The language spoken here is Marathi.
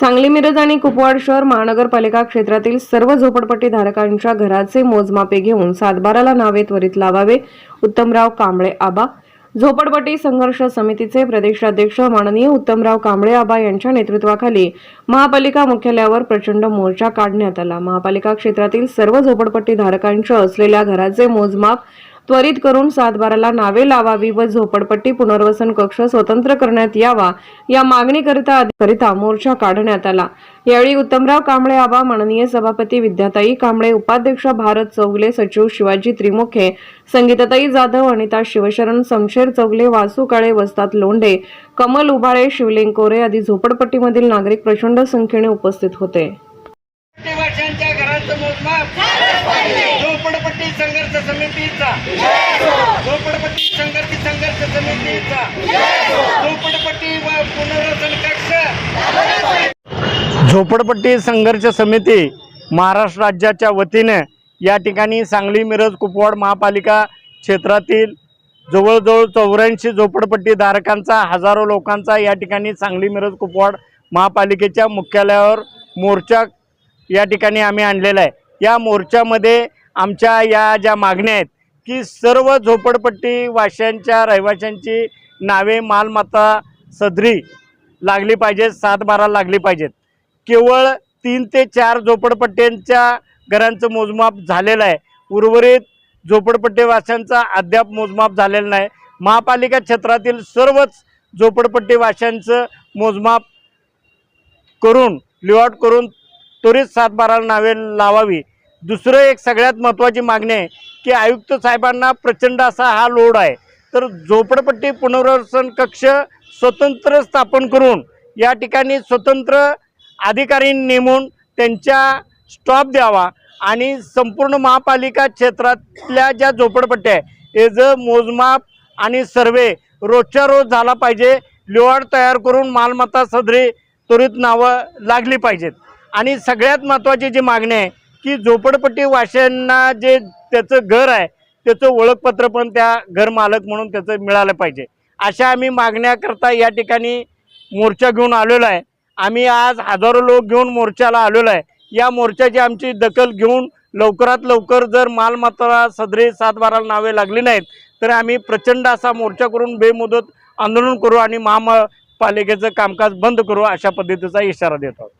सांगली मिरज आणि कुपवाड शहर महानगरपालिका क्षेत्रातील सर्व झोपडपट्टी धारकांच्या घराचे मोजमापे घेऊन सातबाराला नावे त्वरित लावावे. उत्तमराव कांबळे आबा. झोपडपट्टी संघर्ष समितीचे प्रदेशाध्यक्ष माननीय उत्तमराव कांबळे आबा यांच्या नेतृत्वाखाली महापालिका मुख्यालयावर प्रचंड मोर्चा काढण्यात आला. महापालिका क्षेत्रातील सर्व झोपडपट्टी धारकांच्या असलेल्या घराचे मोजमाप त्वरित करून सातबाराला नावे लावावी व झोपडपट्टी पुनर्वसन कक्ष स्वतंत्र करण्यात यावा या मागणीकरिता करिता मोर्चा काढण्यात आला. यावेळी उत्तमराव कांबळे आबा माननीय सभापती विद्याताई कांबळे उपाध्यक्ष भारत चौगले सचिव शिवाजी त्रिमुखे संगीताताई जाधव अनिता शिवशरण समशेर चौगले वासू काळे वस्तात लोंढे कमल उबाळे शिवलिंग कोरे आदी झोपडपट्टीमधील नागरिक प्रचंड संख्येने उपस्थित होते. वर्षांच्या मोजमाप झोपडपट्टी संघर्ष समितीचा. झोपडपट्टी संघर्ष संघर्ष समितीचा. झोपडपट्टी व पुनर्वसन कक्ष. झोपडपट्टी संघर्ष समिती महाराष्ट्र राज्याच्या वतीने या ठिकाणी सांगली मिरज कुपवाड महापालिका क्षेत्रातील जवळजवळ चौऱ्याऐंशी झोपडपट्टी धारकांचा हजारो लोकांचा या ठिकाणी सांगली मिरज कुपवाड महापालिकेच्या मुख्यालयावर मोर्चा या ठिकाणी आम्ही आणलेला आहे. या मोर्चामध्ये आमच्या या ज्या मागण्या आहेत की सर्व झोपडपट्टी वाशांच्या रहिवाशांची नावे मालमत्ता सदरी लागली पाहिजेत सात बारा लागली पाहिजेत. केवळ तीन ते चार झोपडपट्ट्यांच्या घरांचं मोजमाप झालेलं आहे. उर्वरित झोपडपट्टीवाशांचा अद्याप मोजमाप झालेलं नाही. महापालिका क्षेत्रातील सर्वच झोपडपट्टीवाशांचं मोजमाप करून लिआउट करून त्वरित सातबाराला नावे लावावी. दुसरं एक सगळ्यात महत्त्वाची मागणी आहे की आयुक्त साहेबांना प्रचंड असा हा लोड आहे. तर झोपडपट्टी पुनर्वसन कक्ष स्वतंत्र स्थापन करून या ठिकाणी स्वतंत्र अधिकारी नेमून त्यांच्या स्टॉप द्यावा आणि संपूर्ण महापालिका क्षेत्रातल्या ज्या झोपडपट्ट्या आहे याचं मोजमाप आणि सर्वे रोजच्या रोज झाला पाहिजे लिवाड तयार करून मालमत्ता सदरी त्वरित नावं लागली पाहिजेत. आणि सगळ्यात महत्त्वाची जी मागणी आहे की झोपडपट्टी वाशांना जे त्याचं घर आहे त्याचं ओळखपत्र पण त्या घर मालक म्हणून त्याचं मिळालं पाहिजे. अशा आम्ही मागण्याकरता या ठिकाणी मोर्चा घेऊन आलेलो आहे. आम्ही आज हजारो लोक घेऊन मोर्चाला आलेलो आहे. या मोर्चाची आमची दखल घेऊन लवकरात लवकर जर मालमत्ता सदरे सातबाराला नावे लागली नाहीत तर आम्ही प्रचंड असा मोर्चा करून बेमुदत आंदोलन करू आणि महापालिकेचं कामकाज बंद करू अशा पद्धतीचा इशारा देतो